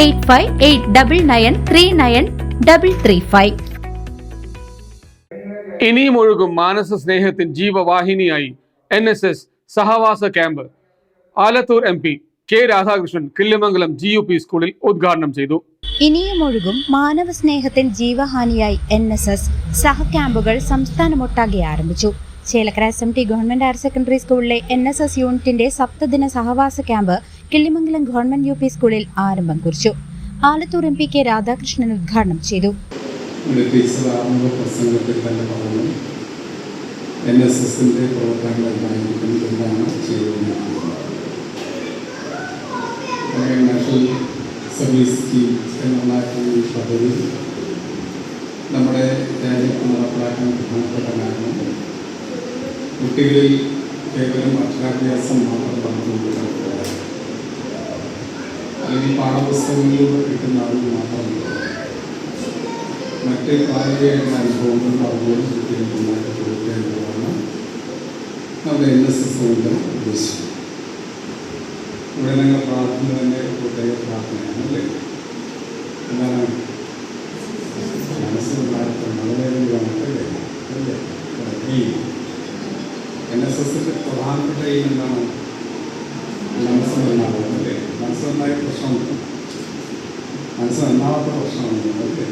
Eight five eight double nine three nine double three five. ഇനിയും ഒഴുകും മാനസ സ്നേഹത്തിൻ ജീവവാഹിനിയായി N S S സഹവാസ camp. Alathur M P K Radhakrishnan Killamangalam G U P സ്കൂളിൽ ഉദ്ഘാടനം ചെയ്തു. ഇനിയും ഒഴുകും മാനവ സ്നേഹത്തിൻ ജീവഹാനിയായി എൻ എസ് എസ് സഹ ക്യാമ്പുകൾ സംസ്ഥാനമൊട്ടാകെ ആരംഭിച്ചു. Chelakkara S M T government higher secondary സ്കൂളിലെ എൻ എസ് എസ് യൂണിറ്റിന്റെ സപ്തദിന സഹവാസ camp Killimangalam government U P സ്കൂളിൽ ആരംഭം കുറിച്ചു. Alathur M P K Radhakrishnan ഉദ്ഘാടനം ചെയ്തു. സർവീസ് സ്കീം എന്നുള്ള ഈ പദ്ധതി നമ്മുടെ രാജ്യത്ത് നടപ്പിലാക്കാൻ പ്രധാനപ്പെട്ട കാരണം കുട്ടികളിൽ കേവലം അക്ഷരാഭ്യാസം അല്ലെങ്കിൽ പാഠപുസ്തകങ്ങളിലൂടെ കിട്ടുന്ന അറിവ് മാത്രമല്ല മറ്റ് കായികമായിട്ടുള്ള അനുഭവങ്ങൾ അതുപോലെ കുട്ടികൾക്ക് ഉണ്ടാക്കി കൊടുക്കുക എന്നുള്ളതാണ് നമ്മുടെ എൻ എസ് എസ് കൊണ്ട് ഉദ്ദേശിക്കുന്നത് ഇവിടെ ഞങ്ങൾ പ്രാർത്ഥന തന്നെ പ്രത്യേക പ്രാർത്ഥനയാണ് അല്ലേ? എന്താണ്? മനസ്സിന് പ്രാർത്ഥന വളരെയധികം അല്ലേ? ഈ എൻ എസ് എസിന്റെ പ്രധാനപ്പെട്ട ഈ എന്താണ് മനസ്സ് നന്നാവുക അല്ലേ മനസ്സ് നന്നായ പ്രശ്നമുണ്ട്. മനസ്സ് പ്രശ്നമുണ്ട്. അല്ലേ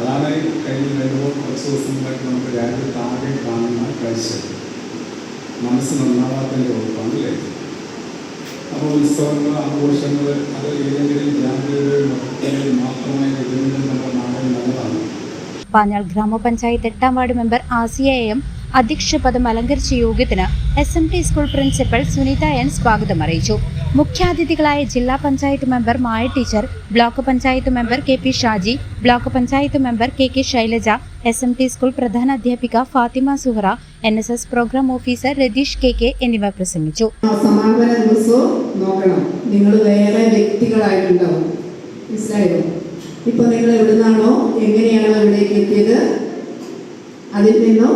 അതാണ് കഴിഞ്ഞ രണ്ട് കുറച്ച് ദിവസങ്ങളായിട്ട് നമുക്ക് രാജ്യത്ത് ആകെ കാണുന്ന കാഴ്ച മനസ്സ് നന്നാവാത്തതിന്റെ ഉറപ്പാണ് അല്ലേ? അപ്പോൾ ഉത്സവങ്ങൾ ആഘോഷങ്ങൾ അത് ഏതെങ്കിലും മതത്തിൽ മാത്രമായി നമ്മുടെ നാടിൽ നല്ലതാണ്. പാഞ്ഞാൾ ഗ്രാമപഞ്ചായത്ത് എട്ടാം വാർഡ് മെമ്പർ ആസിയ എം. അധ്യക്ഷ പദം അലങ്കരിച്ച യോഗത്തിന് S M T school principal Sunitha N സ്വാഗതം അറിയിച്ചു. മുഖ്യാതിഥികളായ ജില്ലാ panchayat member Maya teacher block panchayat member K P Shaji block panchayat member K K Shailaja S M T school പ്രധാന അധ്യാപിക Fathima Suhara N S S programme officer Ratheesh K K എന്നിവർ പ്രസംഗിച്ചു. ദിവസവും നോക്കണം. നിങ്ങൾ വേറെ വ്യക്തികളായിട്ടുണ്ടാവും. ഇപ്പൊ നിങ്ങൾ എവിടുന്നാണോ എങ്ങനെയാണോ ഇവിടേക്ക് എത്തിയത്? അതിൽ നിന്നും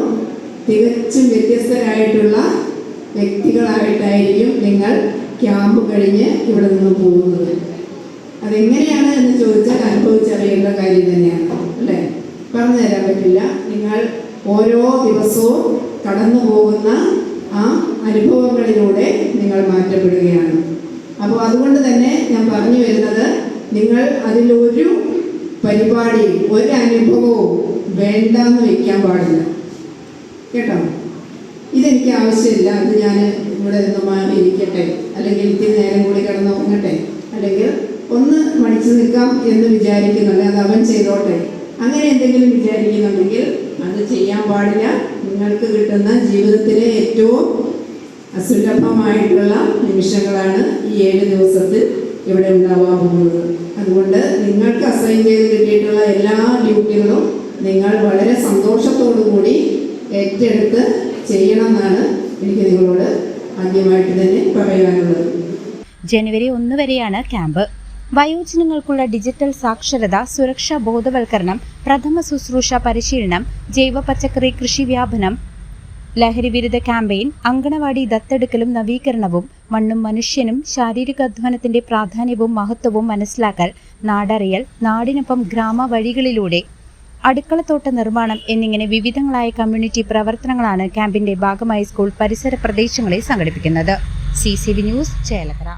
തികച്ചും വ്യത്യസ്തരായിട്ടുള്ള വ്യക്തികളായിട്ടായിരിക്കും നിങ്ങൾ ക്യാമ്പ് കഴിഞ്ഞ് ഇവിടെ നിന്ന് പോകുന്നത്. അതെങ്ങനെയാണ് എന്ന് ചോദിച്ചാൽ അനുഭവിച്ചറിയേണ്ട കാര്യം തന്നെയാണ് അല്ലേ? പറഞ്ഞു തരാൻ പറ്റില്ല. നിങ്ങൾ ഓരോ ദിവസവും കടന്നു പോകുന്ന ആ അനുഭവങ്ങളിലൂടെ നിങ്ങൾ മാറ്റപ്പെടുകയാണ്. അപ്പോൾ അതുകൊണ്ട് തന്നെ ഞാൻ പറഞ്ഞു വരുന്നത് നിങ്ങൾ അതിലൊരു പരിപാടിയും ഒരു അനുഭവവും വേണ്ടെന്ന് വെക്കാൻ പാടില്ല. കേട്ടോ. ഇതെനിക്ക് ആവശ്യമില്ല. അത് ഞാൻ ഇവിടെ നിന്ന് മാറി ഇരിക്കട്ടെ. അല്ലെങ്കിൽ ഇത്തിരി നേരം കൂടി കിടന്ന് ഉറങ്ങട്ടെ. അല്ലെങ്കിൽ ഒന്ന് മടിച്ചു നിൽക്കാം എന്ന് വിചാരിക്കുന്നുണ്ട്. അത് അവൻ ചെയ്തോട്ടെ. അങ്ങനെ എന്തെങ്കിലും വിചാരിക്കുന്നുണ്ടെങ്കിൽ അത് ചെയ്യാൻ പാടില്ല. നിങ്ങൾക്ക് കിട്ടുന്ന ജീവിതത്തിലെ ഏറ്റവും അസുലഭമായിട്ടുള്ള നിമിഷങ്ങളാണ് ഈ ഏഴ് ദിവസത്തിൽ ഇവിടെ ഉണ്ടാവാൻ പോകുന്നത്. അതുകൊണ്ട് നിങ്ങൾക്ക് അസൈൻ ചെയ്ത് കിട്ടിയിട്ടുള്ള എല്ലാ ഡ്യൂട്ടികളും നിങ്ങൾ വളരെ സന്തോഷത്തോടു കൂടി ഏറ്റെടുത്ത് ചെയ്യണമെന്നാണ് എനിക്ക് നിങ്ങളോട് ആദ്യമായിട്ട് തന്നെ പറയാനുള്ളത് ജനുവരി ഒന്ന് വരെയാണ് ക്യാമ്പ്. വയോജനങ്ങൾക്കുള്ള ഡിജിറ്റൽ സാക്ഷരത സുരക്ഷാ ബോധവൽക്കരണം പ്രഥമ ശുശ്രൂഷ പരിശീലനം ജൈവ പച്ചക്കറി കൃഷി വ്യാപനം ലഹരി വിരുദ്ധ ക്യാമ്പയിൻ അങ്കണവാടി ദത്തെടുക്കലും നവീകരണവും മണ്ണും മനുഷ്യനും ശാരീരിക അധ്വാനത്തിന്റെ പ്രാധാന്യവും മഹത്വവും മനസ്സിലാക്കൽ നാടറിയൽ നാടിനൊപ്പം ഗ്രാമ വഴികളിലൂടെ അടുക്കളത്തോട്ട നിർമ്മാണം എന്നിങ്ങനെ വിവിധങ്ങളായ കമ്മ്യൂണിറ്റി പ്രവർത്തനങ്ങളാണ് ക്യാമ്പിന്റെ ഭാഗമായി സ്കൂൾ പരിസര പ്രദേശങ്ങളിൽ സംഘടിപ്പിക്കുന്നത്. C news Chelakkara.